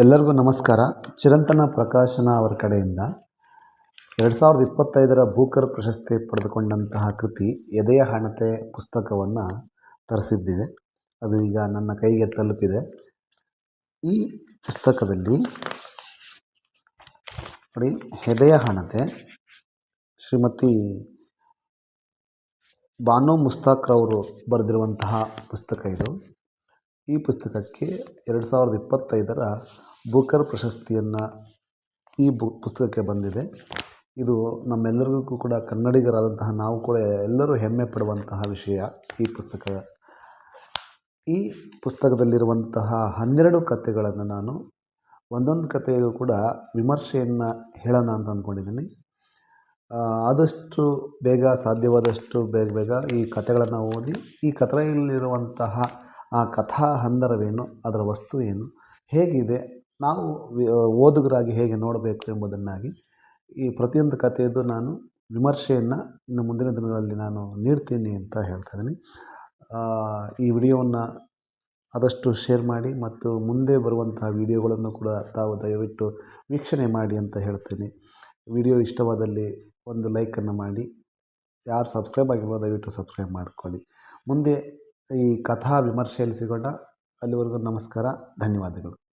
ಎಲ್ಲರಿಗೂ ನಮಸ್ಕಾರ. ಚಿರಂತನ ಪ್ರಕಾಶನ ಅವರ ಕಡೆಯಿಂದ ಎರಡು ಸಾವಿರದ ಇಪ್ಪತ್ತೈದರ ಬೂಕರ್ ಪ್ರಶಸ್ತಿ ಪಡೆದುಕೊಂಡಂತಹ ಕೃತಿ ಎದೆಯ ಹಣತೆ ಪುಸ್ತಕವನ್ನು ತರಿಸಿದ್ದಿದೆ. ಅದು ಈಗ ನನ್ನ ಕೈಗೆ ತಲುಪಿದೆ. ಈ ಪುಸ್ತಕದಲ್ಲಿ ನೋಡಿ, ಎದೆಯ ಹಣತೆ ಶ್ರೀಮತಿ ಬಾನು ಮುಸ್ತಾಕ್ರವರು ಬರೆದಿರುವಂತಹ ಪುಸ್ತಕ ಇದು. ಈ ಪುಸ್ತಕಕ್ಕೆ ಎರಡು ಸಾವಿರದ ಇಪ್ಪತ್ತೈದರ ಬುಕರ್ ಪ್ರಶಸ್ತಿಯನ್ನು ಈ ಬು, ಪುಸ್ತಕಕ್ಕೆ ಬಂದಿದೆ. ಇದು ನಮ್ಮೆಲ್ಲರಿಗೂ ಕೂಡ ಕನ್ನಡಿಗರಾದಂತಹ ನಾವು ಕೂಡ ಎಲ್ಲರೂ ಹೆಮ್ಮೆ ಪಡುವಂತಹ ವಿಷಯ ಈ ಪುಸ್ತಕ ಈ ಪುಸ್ತಕದಲ್ಲಿರುವಂತಹ ಹನ್ನೆರಡು ಕಥೆಗಳನ್ನು ನಾನು ಒಂದೊಂದು ಕಥೆಯೂ ಕೂಡ ವಿಮರ್ಶೆಯನ್ನು ಹೇಳೋಣ ಅಂತ ಅಂದ್ಕೊಂಡಿದ್ದೀನಿ ಆದಷ್ಟು ಬೇಗ ಸಾಧ್ಯವಾದಷ್ಟು ಬೇಗ ಬೇಗ ಈ ಕಥೆಗಳನ್ನು ಓದಿ ಈ ಕಥೆಯಲ್ಲಿರುವಂತಹ ಆ ಕಥಾ ಹಂದರವೇನು? ಅದರ ವಸ್ತು ಏನು? ಹೇಗಿದೆ? ನಾವು ಓದುಗರಾಗಿ ಹೇಗೆ ನೋಡಬೇಕು ಎಂಬುದನ್ನಾಗಿ ಈ ಪ್ರತಿಯೊಂದು ಕಥೆಯದ್ದು ನಾನು ವಿಮರ್ಶೆಯನ್ನು ಇನ್ನು ಮುಂದಿನ ದಿನಗಳಲ್ಲಿ ನಾನು ನೀಡ್ತೀನಿ ಅಂತ ಹೇಳ್ತಾ ಇದ್ದೀನಿ. ಈ ವಿಡಿಯೋವನ್ನು ಆದಷ್ಟು ಶೇರ್ ಮಾಡಿ ಮತ್ತು ಮುಂದೆ ಬರುವಂತಹ ವಿಡಿಯೋಗಳನ್ನು ಕೂಡ ತಾವು ದಯವಿಟ್ಟು ವೀಕ್ಷಣೆ ಮಾಡಿ ಅಂತ ಹೇಳ್ತೀನಿ. ವಿಡಿಯೋ ಇಷ್ಟವಾದಲ್ಲಿ ಒಂದು ಲೈಕನ್ನು ಮಾಡಿ. ಯಾರು ಸಬ್ಸ್ಕ್ರೈಬ್ ಆಗಿಲ್ವೋ ದಯವಿಟ್ಟು ಸಬ್ಸ್ಕ್ರೈಬ್ ಮಾಡ್ಕೊಳ್ಳಿ. ಮುಂದೆ ಈ ಕಥಾ ವಿಮರ್ಶೆಯಲ್ಲಿ ಸಿಗೋಣ. ಅಲ್ಲಿವರೆಗೂ ನಮಸ್ಕಾರ. ಧನ್ಯವಾದಗಳು.